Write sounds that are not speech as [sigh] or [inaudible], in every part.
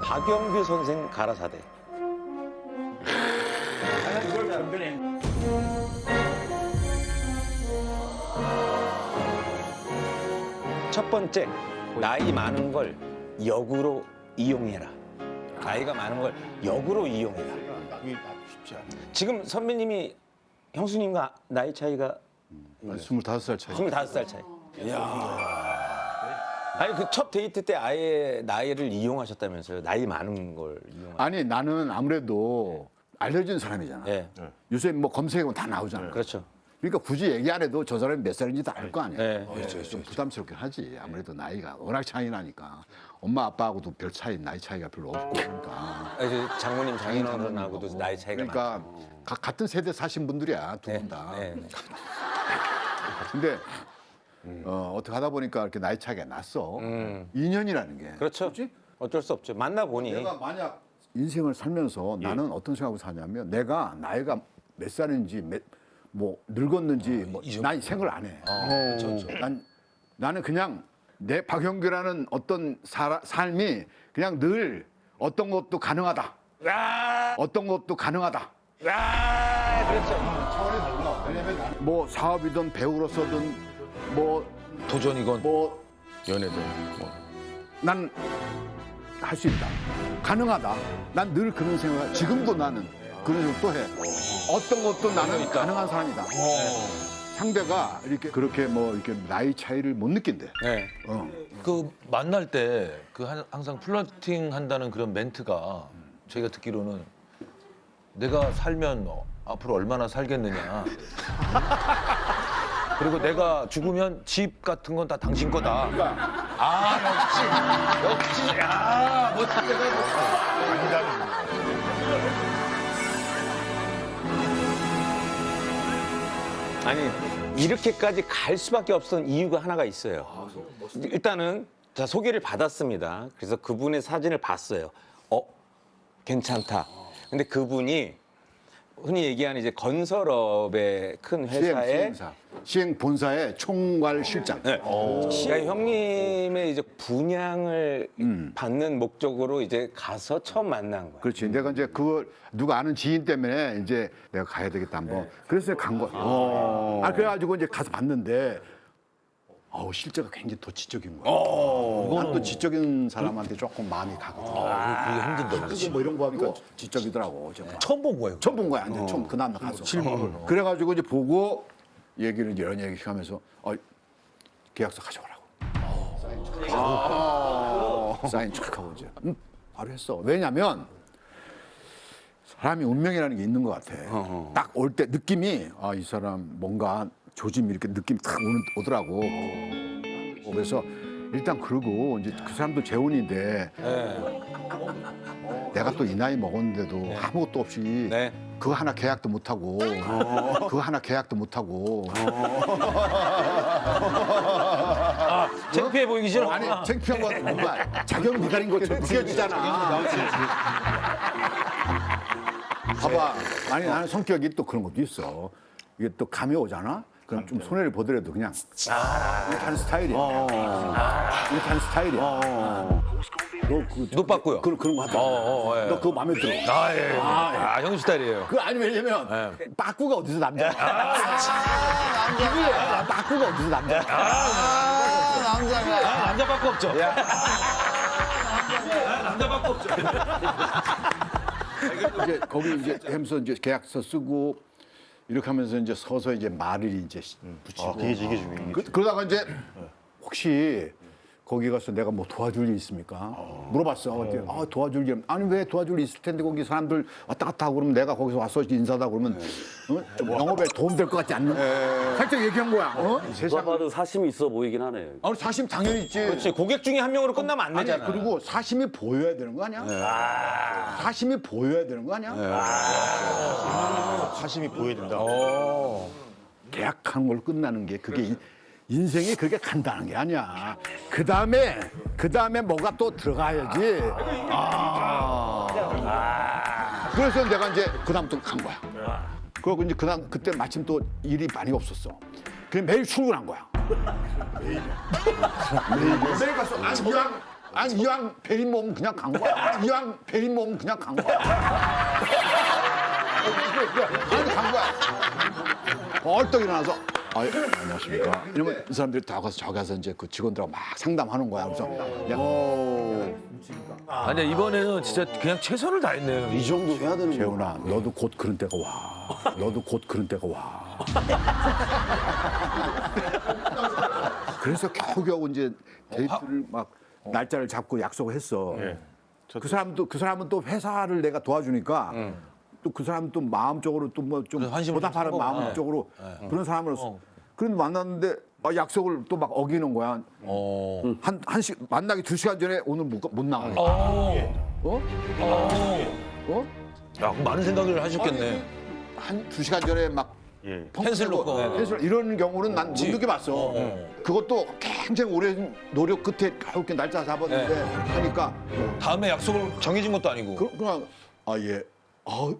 박영규 선생 가라사대. 첫 번째, 나이 많은 걸 역으로 이용해라. 나이가 많은 걸 역으로 이용해라. 이게 쉽지 않아. 지금 선배님이 형수님과 나이 차이가 스물다섯 살 차이. 25살 차이. 아니 그 첫 데이트 때 아예 나이를 이용하셨다면서요? 나이 많은 걸 이용. 아니 나는 아무래도 알려진 사람이잖아. 예, 요새 뭐 검색하면 다 나오잖아. 그렇죠. 그러니까 굳이 얘기 안 해도 저 사람이 몇 살인지 다 알 거 아니야. 네. 어, 좀 부담스럽긴 하지. 아무래도 나이가 워낙 차이 나니까 엄마 아빠하고도 별 차이 나이 차이가 별로 없고 그러니까. 아, 이제 장모님 장인어른하고도 나이 차이가 그러니까 많죠. 가- 같은 세대 사신 분들이야 두 네, 분 다. 네, 네. [laughs] 근데 어, 어떻게 하다 보니까 이렇게 나이 차이가 났어. 음. 인연이라는 게. 그렇죠. 그렇지? 어쩔 수 없죠. 만나 보니 내가 만약 인생을 살면서 나는 어떤 생각으로 사냐면 내가 나이가 몇 살인지 몇, 뭐 늙었는지 뭐난 생각을 안 해. 난 나는 그냥 내 박영규라는 어떤 사, 삶이 그냥 늘 어떤 것도 가능하다. 어떤 것도 가능하다. 뭐 사업이든 배우로서든 뭐 도전이건 뭐 연애든 뭐. 난 할 수 있다. 가능하다. 난 늘 그런 생각, 지금도 나는 그런 생각 또 해. 어떤 것도 나는 가능한 사람이다. 상대가 이렇게 그렇게 뭐 이렇게 나이 차이를 못 느낀대. 네. 어. 그 만날 때 그 항상 플러팅 한다는 그런 멘트가 저희가 듣기로는 내가 살면 어, 앞으로 얼마나 살겠느냐. [laughs] 그리고 내가 죽으면 집 같은 건 다 당신 거다. 아 역시 역시 야 멋지다. 아니 이렇게까지 갈 수밖에 없었던 이유가 하나가 있어요. 일단은 자 소개를 받았습니다. 그래서 그분의 사진을 봤어요. 어 괜찮다. 근데 그분이 흔히 얘기하는 이제 건설업의 큰 시행, 회사에 시행사. 시행 본사의 총괄 실장. 네. 그러니까 형님의 이제 분양을 받는 목적으로 이제 가서 처음 만난 거예요. 그렇지. 내가 이제 그걸 누가 아는 지인 때문에 이제 내가 가야 되겠다 한번. 그래서 간 거야. 아 그래가지고 이제 가서 봤는데. 어우 실제가 굉장히 더 지적인 거야. 난또 지적인 사람한테 조금 마음이 가거든. 그게 힘든다. 그게 뭐 이런 거 하니까 지적이더라고. 정말. 처음 본 거예요. 처음 본 거야. 이제 처음 그날 가서. 실물을. 그래가지고 이제 보고 얘기를 이제 이런 얘기 하면서 어, 계약서 가져오라고. 아. 사인 촥하고 이제 음, 바로 했어. 왜냐면 사람이 운명이라는 게 있는 것 같아. 딱 올 때 느낌이 아 이 사람 뭔가 조짐이 이렇게 느낌이 탁 오는, 오더라고. 그래서 일단 그러고 이제 그 사람도 재혼인데 내가 또 이 나이 먹었는데도 아무것도 없이 네. 그거 하나 계약도 못 하고 그거 하나 계약도 못 하고 창피해 보이기 싫어. 아니 창피한 건 뭔가 자격 미달인 것처럼 느껴지잖아. 봐봐. 아니 나는 성격이 또 그런 것도 있어. 이게 또 감이 오잖아. 그럼 좀 손해를 보더라도 그냥 이렇게 하는 스타일이야. 이렇게 하는 스타일이야. 너그 못 봤고요. 그런 그런 거 하잖아. 어, 어, 예. 너 그거 마음에 들어. 아 예. 아 형님 스타일이에요. 그 아니 왜냐면 네. 빠꾸가 어디서 남자? 이거야. 빠꾸가 어디서 남자? 아, 남자밖에 없죠. 남자밖에 없죠. 이제 거기 이제 하면서 이제 계약서 쓰고 이렇게 하면서 이제 서서 이제 말을 이제 붙이고. 이게 이게 중요해. 그, 그러다가 이제 혹시 거기 가서 내가 뭐 도와줄 일 있습니까? 물어봤어. 그랬더니 아, 도와줄 일 아니 왜 도와줄 일 있을 텐데 거기 사람들 왔다 갔다 하고 그러면 내가 거기서 와서 인사다 그러면 어? 좀 영업에 도움 될 것 같지 않나? 살짝 얘기한 거야. 어? 누가 세상 봐도 사심이 있어 보이긴 하네. 아니 사심 당연히 있지. 그렇지 고객 중에 한 명으로 끝나면 안 아니 되잖아. 그리고 사심이 보여야 되는 거 아니야? 사심이 보여야 되는 거 아니야? 사심이 보여야 된다. 계약하는 걸로 끝나는 게 그게 인- 인생이 그렇게 간단한 게 아니야. 그 다음에 그 다음에 뭐가 또 들어가야지. 아. 그래서 내가 이제 그 다음부터 간 거야. 그리고 이제 그 다음 그때 마침 또 일이 많이 없었어. 그래 매일 출근한 거야. 매일 매일 가서 아니 그냥 아니 이왕 베인 몸 그냥 간 거야. 이왕 베인 몸 그냥 간 거야. 아니 간 거야. 벌떡 일어나서 아, 예, 안녕하십니까. 이러면 이 사람들이 다 가서 저기 가서 이제 그 직원들하고 막 상담하는 거야. 그래서 야, 아니 이번에는 진짜 그냥 최선을 다했네요. 이 정도 해야 되는 거야. 재훈아, 너도 곧 그런 때가 와. 너도 곧 그런 때가 와. 그래서 겨우겨우 이제 데이트를 막 날짜를 잡고 약속을 했어. 그 사람도 그 사람은 또 회사를 내가 도와주니까 또 그 사람 또 마음적으로 또 뭐 좀 그래서 환심을 좀 보답하는 산 거구나. 마음적으로 그런 사람으로서 그런 만났는데 아, 약속을 또 막 어기는 거야. 어. 한 한 시 만나기 두 시간 전에 오늘 못, 가- 못 나가게. 어. 어? 어? 야, 그럼 많은 생각을 하셨겠네. 한 두 시간 전에 막 펜슬 놓고. 펜슬 이런 경우는 난 못 느껴봤어. 그것도 굉장히 오랜 노력 끝에 겨우 이렇게 날짜 잡았는데 하니까 다음에 약속을 정해진 것도 아니고. 그, 그냥 아 예, 아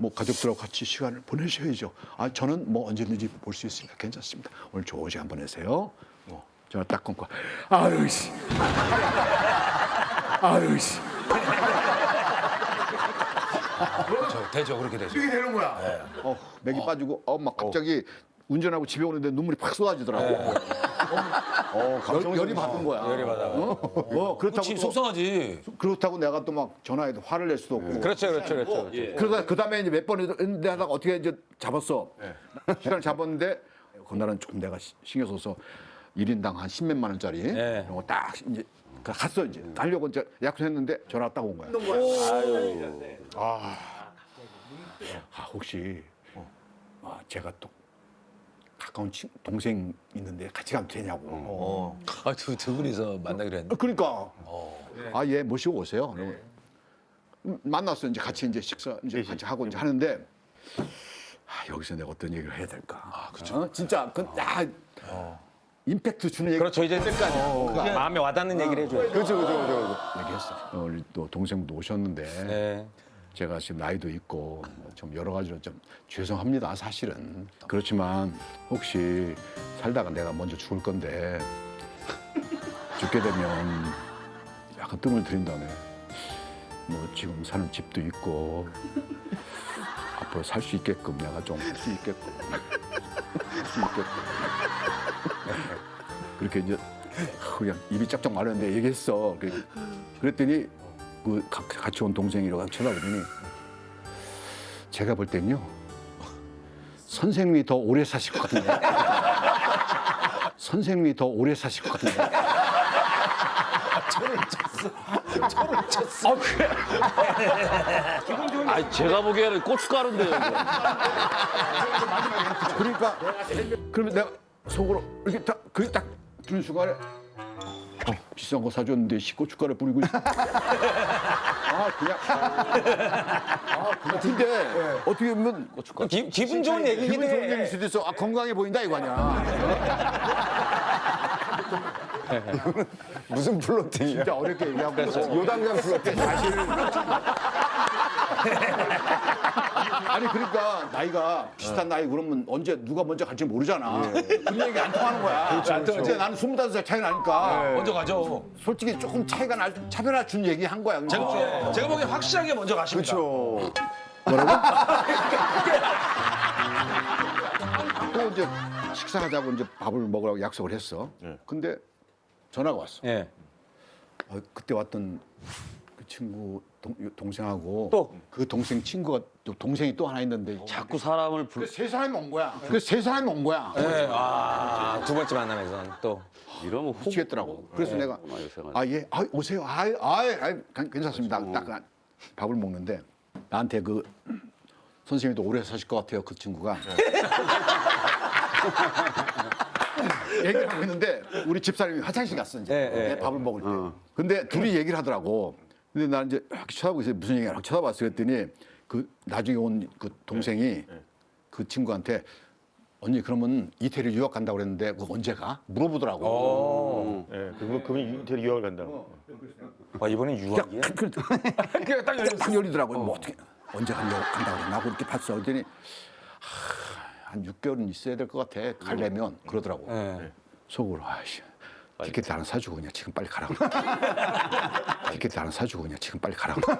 뭐 가족들하고 같이 시간을 보내셔야죠. 아 저는 뭐 언제든지 볼 수 있으니까 괜찮습니다. 오늘 좋은 시간 보내세요. 뭐 전화 딱 끊고 아유 씨, 아유 씨. 저, 되죠, 그렇게 되죠. 이게 되는 거야. 어, 맥이 빠지고 어 막 갑자기 운전하고 집에 오는데 눈물이 팍 쏟아지더라고. 어, 열, 열이 받은 거야. 열이 받아. 어, 어 그렇다고 그렇지, 또, 속상하지. 그렇다고 내가 또 막 전화해도 화를 낼 수도 없고. 그렇죠, 그렇죠, 그렇죠. 그러다 그 다음에 이제 몇번 했는데 하다가 어떻게 이제 잡았어. 시간을 잡았는데 그날은 조금 내가 시- 신경 써서 1인당 한 10몇만 원짜리 네. 이런 거 딱 이제 그 갔어 이제 가려고 이제 약속했는데 전화가 딱온 거야. 아, 아 혹시 아, 제가 또 가까운 친, 동생 있는데 같이 가면 되냐고. 어. 아, 두, 두 분이서 만나기로 했네. 아, 그러니까 아 예 모시고 오세요. 그러면 음, 만났어 이제 같이 이제 식사 이제 같이 하고 이제 하는데 아, 여기서 내가 어떤 얘기를 해야 될까? 아 그렇죠. 진짜 그 아, 임팩트 주는 얘기. 그렇죠. 이제 끝까지 마음에 와닿는 얘기를 해줘요. 그렇죠, 그렇죠, 그렇죠. 얘기했어. 어, 우리 또 동생도 오셨는데 네. 제가 지금 나이도 있고 좀 여러 가지로 좀 죄송합니다 사실은. 그렇지만 혹시 살다가 내가 먼저 죽을 건데 죽게 되면 약간 뜸을 들인다네 뭐 지금 사는 집도 있고 앞으로 살 수 있게끔 내가 좀 할 수 있게끔. 할 수 있게끔. 그렇게 이제 그냥 입이 짝짝 마르는데 얘기했어. 그랬더니 그 가- 같이 온 동생이라고 쳐다보더니 제가 볼 땐요 선생님이 더 오래 사실 것 같은데 [laughs] 선생님이 더 오래 사실 것 같은데 아, 제가 보기에는 고춧가루인데요. 이거. 그러니까 그러면 내가 속으로 이렇게 딱 그게 딱 드는 순간에 어, 비싼 거 사줬는데 씨 고춧가루 뿌리고 있어. [laughs] 아 그냥 아 그냥 근데 어떻게 보면 기, 기분 좋은 얘기긴 기분 좋은 해. 얘기일 수도 있어. 아 건강해 보인다 이거 아니야. 무슨 플로팅이야? 진짜 어렵게 얘기하고 요단강 플러팅 사실 [laughs] 아니 그러니까 나이가 비슷한 나이 그러면 언제 누가 먼저 갈지 모르잖아. 그런 얘기 안 통하는 거야. 그렇죠, 근데 나는 25살 차이 나니까 먼저 가죠. 솔직히 조금 차이가 날 차별화 준 얘기 한 거야. 그냥. 제가, 제가 보기엔 확실하게 먼저 가십니다. [laughs] 또 이제 식사하자고 이제 밥을 먹으라고 약속을 했어. 근데 전화가 왔어. 예. 어, 그때 왔던 그 친구 동, 동생하고 또? 그 동생 친구가 또 동생이 또 하나 있는데 자꾸 사람을 불. 그 세 사람이 온 거야. 그 세 사람이 온 거야. 아, 두 번째 만남에선 또. 이러면 혹. 미치겠더라고. 그래서 내가 아, 요새가. 아 예, 아 오세요. 아, 아, 아 괜찮습니다. 딱 밥을 먹는데 나한테 그 선생님도 오래 사실 것 같아요. 그 친구가. [laughs] 얘기를 하고 있는데 우리 집사람이 화장실 갔어 이제 예, 예, 내 밥을 먹을 때. 근데 둘이 얘기를 하더라고. 근데 나는 이제 이렇게 쳐다보고 있어요. 무슨 얘기를 쳐다봤어 그랬더니 그 나중에 온 그 동생이 그 친구한테 언니 그러면 이태리 유학 간다고 그랬는데 그거 언제 가? 물어보더라고. 예, 그분 그분이 이태리 유학을 간다고. 와, 이번엔 유학이야? [laughs] 그냥 딱, 열리, 딱 열리더라고요. 뭐 어떻게 언제 간다고 그랬나? 하고 이렇게 봤어. 그랬더니 하, 한 6개월은 있어야 될 것 같아. 가려면 그러더라고. 예. 속으로 아씨 티켓 하나 사주고 그냥 지금 빨리 가라고. [laughs] 티켓 하나 사주고 그냥 지금 빨리 가라고. [laughs]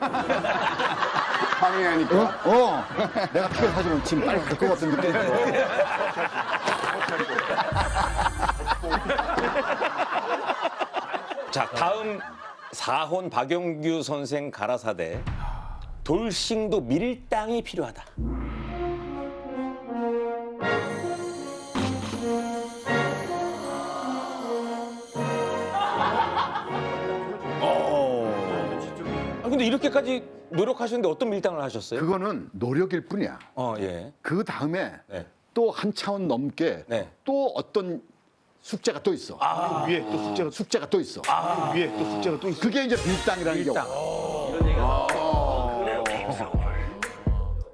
방해하니까. 어? 어. 내가 티켓 사주면 지금 빨리 갈 것 같은 느낌이 들어. 자, 다음 사혼 박용규 선생 가라사대 돌싱도 밀당이 필요하다. 이렇게까지 노력하셨는데 어떤 밀당을 하셨어요? 그거는 노력일 뿐이야. 어, 예. 그 다음에 네. 또 한 차원 넘게 네. 또 어떤 숙제가 또 있어. 위에 또 숙제가 숙제가 또 있어. 위에 또 숙제가 또 있어. 그게 이제 밀당이라는 게. 밀당.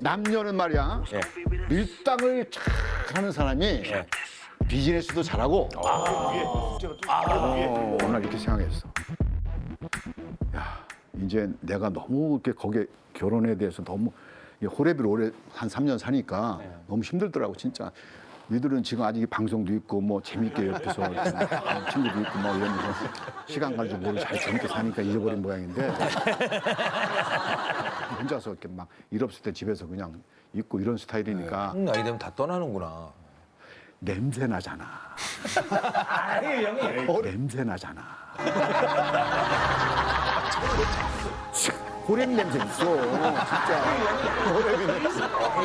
남녀는 말이야. 예. 밀당을 잘 하는 사람이 예. 비즈니스도 잘하고. 위에 또 숙제가 또 있어. 위에. 어, 오늘 이렇게 생각했어. 야, 이제 내가 너무 이렇게 거기에 결혼에 대해서 너무 이 호랩을 오래 한 3년 사니까 너무 힘들더라고 진짜. 니들은 지금 아직 방송도 있고 뭐 재밌게 옆에서 [laughs] 친구도 있고 뭐 이러면서 시간 가지고 뭘잘 재밌게 사니까 잊어버린 모양인데 [laughs] 혼자서 이렇게 막 일 없을 때 집에서 그냥 있고 이런 스타일이니까 형 나이 되면 다 떠나는구나. 냄새 나잖아. 어, 냄새 나잖아. 호랩 냄새 있어, 진짜.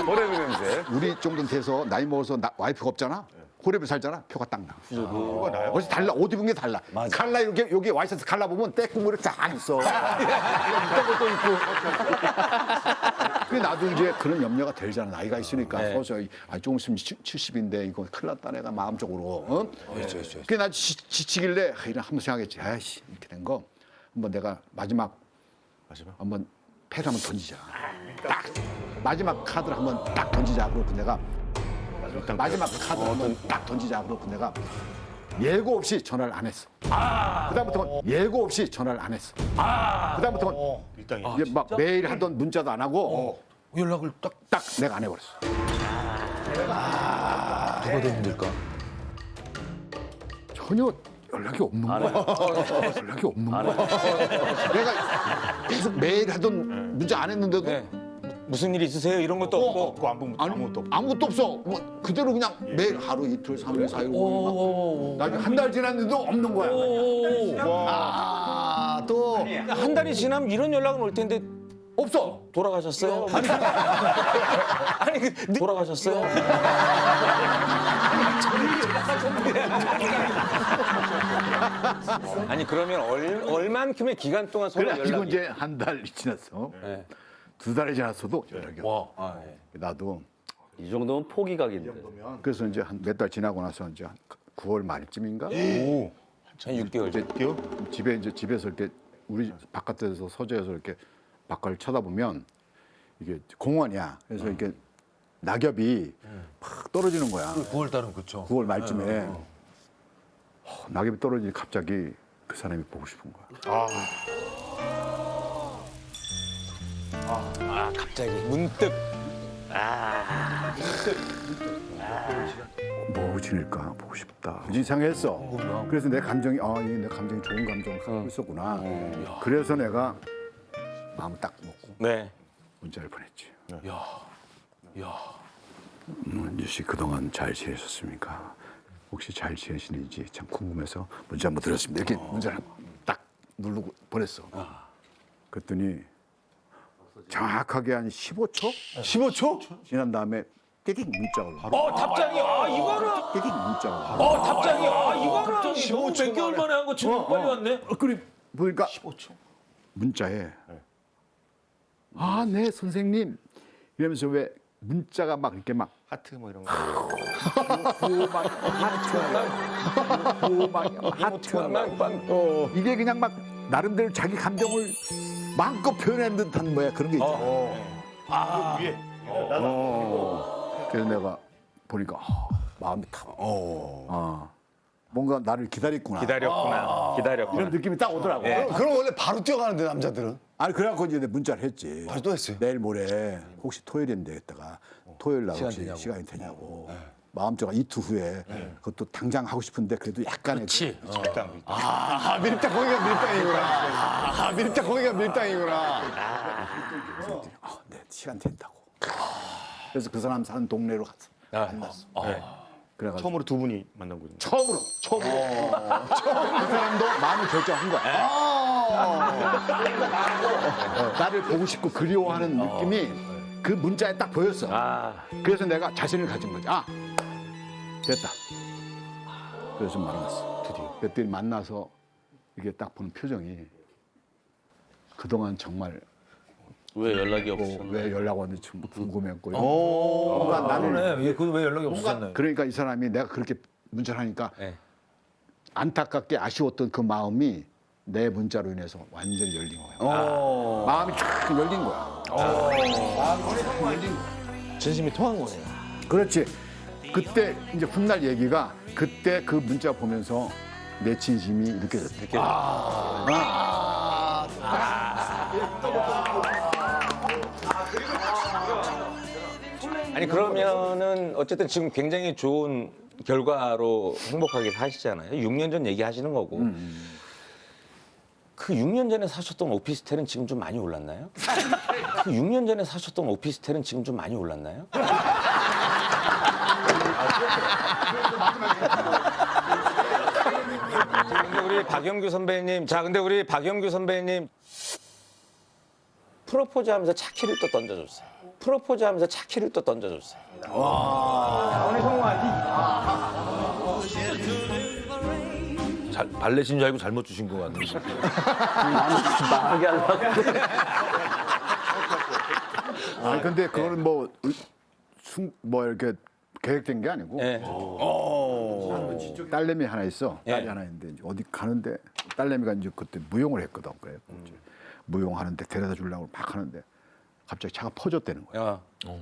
호레비 냄새. 우리 정도 돼서 나이 먹어서 나, 와이프가 없잖아. 호랩을 살잖아. 표가 딱 나. 뭐가 나요? 벌써 달라. 옷 입은 게 달라. 갈라 이렇게 여기 와이셔츠 갈라 보면 때국물이 쫙 있어. [laughs] 이딴 것도 있고. 근데 나도 이제 그런 염려가 들잖아. 나이가 있으니까. 네. 서서 아, 조금 있으면 70인데 이거 큰일 났다 내가 마음적으로. 어? 그게 나 지, 지치길래 아, 이런 한번 생각했지. 아이씨 이렇게 된 거. 한번 내가 마지막 마지막. 한번 패를 한번 던지자. 딱 마지막 카드를 한번 딱 던지자. 그러고 내가 마지막 카드 한번 딱 던지자. 그러고 내가 예고 없이 전화를 안 했어. 그다음부터는 예고 없이 전화를 안 했어. 그다음부터는 밀당이. 이제 막 매일 하던 문자도 안 하고 연락을 딱 딱 내가 안 해버렸어. 누가 더 힘들까? 전혀 연락이 없는 거야. 연락이 없는 거야. 내가 계속 매일 하던 문자 안 했는데도 네. 무슨 일 있으세요? 이런 것도 없고. 없고 안 보면 아니, 아무것도 없고. 아무것도 없어. 뭐 그대로 그냥 매일 하루 이틀 삼일 사일 오일 나중에 한 달 지났는데도 없는 거야. 아, 또한 달이 지나면 이런 연락은 올 텐데 없어. 돌아가셨어요? 아니, [laughs] 아니 그, 돌아가셨어요? [laughs] 아니 그러면 얼, 얼만큼의 기간 동안 서로 그래 연락이 지금 이제 한달 지났어. 네. 두 달이 지났어도 연락이 없어. 아, 예. 나도 이 정도면 포기각인데. 그래서 이제 한 몇 달 지나고 나서 이제 한 9월 말쯤인가 한 6개월 이제 전. 집에 이제 집에서 이렇게 우리 바깥에서 서재에서 이렇게 바깥을 쳐다보면 이게 공원이야. 그래서 이렇게 낙엽이 팍 떨어지는 거야. 9월 달은 그렇죠. 9월 말쯤에 어, 낙엽이 떨어지니 갑자기 그 사람이 보고 싶은 거야. 아 갑자기 문득 뭐 지낼까 보고 싶다. 이 생각했어. 그래서 내 감정이 아, 이게 내 감정이 좋은 감정을 갖고 있었구나. 그래서 내가 마음 딱 먹고 네. 문자를 보냈지. 야, 야. 문주 씨 그동안 잘 지내셨습니까? 혹시 잘 지내시는지 참 궁금해서 문자 한번 드렸습니다. 이렇게 문자를 딱 누르고 보냈어. 그랬더니 정확하게 한 15초? 15초? 지난 다음에 띠딩 문자가 올라. 어 답장이 아 이거는 띠딩 문자가 올라. 어 답장이 아 이거는 너무 몇 개월 만에 한 거 지금 빨리 왔네. 어, 그래 보니까 문자에 아 네 선생님 이러면서 왜 문자가 막 이렇게 막 하트 뭐 이런 거. 구호막 하트 구호막 하트 빵빵. 어, 이게 그냥 막 나름대로 자기 감정을 마음껏 표현한 듯한 뭐야 그런 게 있잖아. 위에. 어. 그래서 내가 보니까 아, 마음이 탁. 어. 뭔가 나를 기다렸구나. 기다렸구나. 기다렸구나. 이런 느낌이 딱 오더라고. 그럼 원래 바로 뛰어가는데 남자들은 아니 그래갖고 이제 문자를 했지. 바로 또 했어요? 내일 모레 혹시 토요일인데 했다가 토요일 날 시간 혹시 되냐고. 시간이 되냐고. 마음적으로 이틀 후에 그것도 당장 하고 싶은데 그래도 약간의 그렇지. 적당. 아, 밀당 거기가 밀당이구나. 아, 밀당 거기가 밀당이구나. 아, 네, 시간 된다고. 그래서 그 사람 사는 동네로 갔어. 만났어. 그래가지고 처음으로 두 분이 만난 거죠. 처음으로 처음으로 처음 그 사람도 마음을 결정한 거야. 어, 나를 보고 싶고 그리워하는 느낌이 그 문자에 딱 보였어. 그래서 내가 자신을 가진 거지. 아 됐다. 그래서 만났어. 드디어. 그랬더니 만나서 이게 딱 보는 표정이 그동안 정말 왜 연락이 뭐 없으셨나요? 왜 연락 왔는지 좀 궁금했고. 뭔가 나를 그러네. 얘 그왜 연락이 없었나요? 그러니까 이 사람이 내가 그렇게 문자를 하니까 네. 안타깝게 아쉬웠던 그 마음이 내 문자로 인해서 완전히 열린 거야. 마음이 쫙 열린 거야. 진심이 통한 거네요. 그렇지. 그때 이제 훗날 얘기가 그때 그 문자 보면서 내 진심이 느껴졌다. 아 니 그러면은 어쨌든 지금 굉장히 좋은 결과로 행복하게 사시잖아요. 6년 전 얘기하시는 거고. 그 6년 전에 사셨던 오피스텔은 지금 좀 많이 올랐나요? 그 6년 전에 사셨던 오피스텔은 지금 좀 많이 올랐나요? 자, 근데 우리 박영규 선배님, 자, 근데 우리 박영규 선배님 프로포즈 하면서 차키를 또 던져줬어요. 프로포즈 하면서 차키를 또 던져줬어요. 잘, 발렛인 줄 알고 잘못 주신 것 같은데. 말하게 하려고. 아니 근데 그거는 뭐, 숭, 뭐 이렇게 계획된 게 아니고 예. 딸내미 하나 있어. 딸이 예. 하나 있는데 이제 어디 가는데 딸내미가 이제 그때 무용을 했거든. 그래. 이제 무용하는데 데려다 주려고 막 하는데 갑자기 차가 퍼졌다는 거야. 어,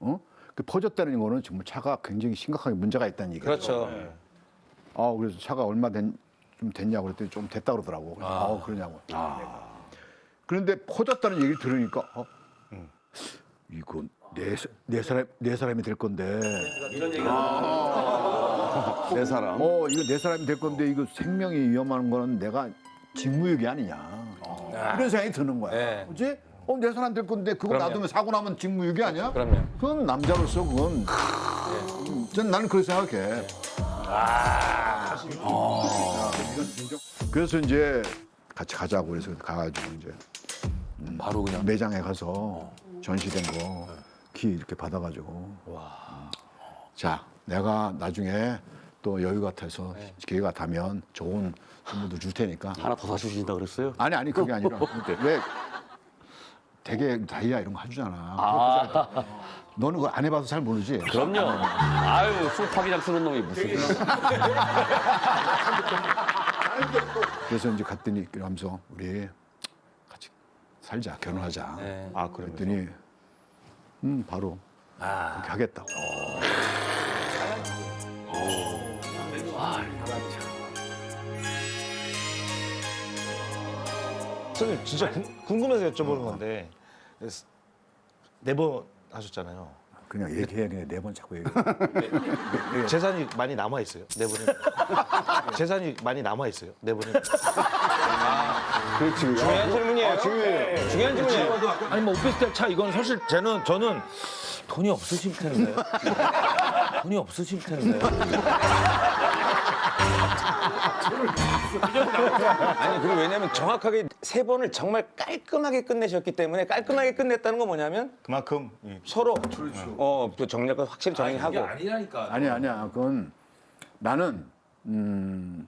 어? 그 퍼졌다는 거는 정말 차가 굉장히 심각하게 문제가 있다는 얘기야. 그렇죠. 아 그래서 차가 얼마 된, 좀 됐냐고 그랬더니 좀 됐다 그러더라고. 그래서 아, 그러냐고. 그런데 퍼졌다는 얘기를 들으니까 어? 이거 내, 사- 내 사람 내 사람이 될 건데. 내 사람. 어 이거 내 사람이 될 건데 이거 생명이 위험한 거는 내가 직무유기 아니냐. 이런 생각이 드는 거야. 네. 그렇지? 어, 내 사람 될 건데 그거 그럼요. 놔두면 사고 나면 직무유기 아니야? 그럼요. 그건 남자로서 그건 음, 전 나는 그렇게 생각해. 어. 그래서 이제 같이 가자고 그래서 가가지고 이제 바로 그냥. 매장에 가서 전시된 거 키 이렇게 받아가지고 음. 자 내가 나중에 또 여유 같아서 기회가 되면 좋은 선물도 줄 테니까 하나 더 사주신다 그랬어요? 아니 아니 그게 아니라 [laughs] 왜 되게 다이아 이런 거 해주잖아. 너는 그거 안 해봐서 잘 모르지. 그럼요. 아유, 소파기장 쓰는 놈이 무슨. [laughs] 그래서 이제 갔더니 그러면서 우리 같이 살자 결혼하자. 네. 아. 그랬더니 음 바로 그렇게 하겠다고. 선생님 진짜 궁- 궁금해서 여쭤보는 건데 네 번 하셨잖아요. 그냥 얘기해 그냥 네번 자꾸 얘기해. 재산이 많이 남아 있어요. 네 번에. [laughs] 재산이 많이 남아 있어요. 네 번에. 중요한 질문이에요. 중요한 질문이에요. 아니 뭐 오피스텔 차 이건 사실 저는 저는 돈이 없으실 텐데요. [laughs] 돈이 없으실 텐데요. [laughs] 아니 그리고 왜냐면 정확하게 세 번을 정말 깔끔하게 끝내셨기 때문에 깔끔하게 끝냈다는 건 뭐냐면 그만큼 이 서로 어, 그 정략을 확실히 정리하고 아니라니까. 아니야 아니야 그건 나는 음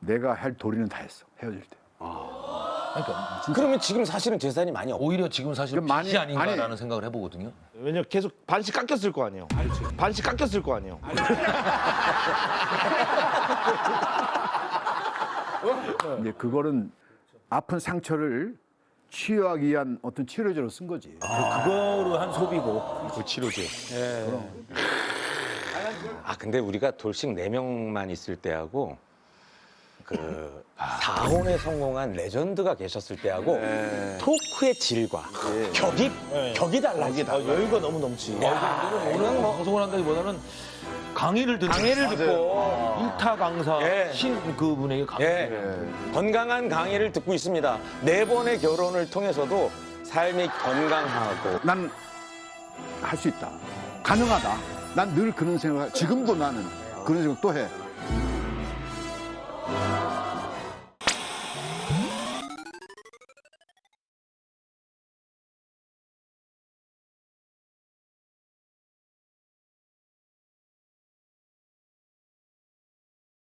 내가 할 도리는 다 했어 헤어질 때. 그러니까 그러면 지금 사실은 재산이 많이 없고 오히려 지금 사실 그럼 많이- 빚이 아닌가라는 아니. 생각을 해보거든요. 왜냐 면 계속 반씩 깎였을 거 아니에요. 반씩 깎였을 거 아니에요. [laughs] 이제 그거는 아픈 상처를 치유하기 위한 어떤 치료제로 쓴 거지. 그거로 한 소비고. 그 치료제. 아 근데 우리가 돌싱 네명만 있을 때하고 그 다혼에 성공한 레전드가 계셨을 때하고 토크의 질과 격이 격이 달라지. 어, 여유가 너무 넘치. 오늘 뭐 방송을 한다기보다는 강의를 듣는 강의를 듣고 일타 강사 예. 신 그분에게 강의. 예, 건강한 강의를 듣고 있습니다. 네 번의 결혼을 통해서도 삶이 건강하고 난 할 수 있다. 가능하다. 난 늘 그런 생각, 지금도 나는 그런 생각 또 해.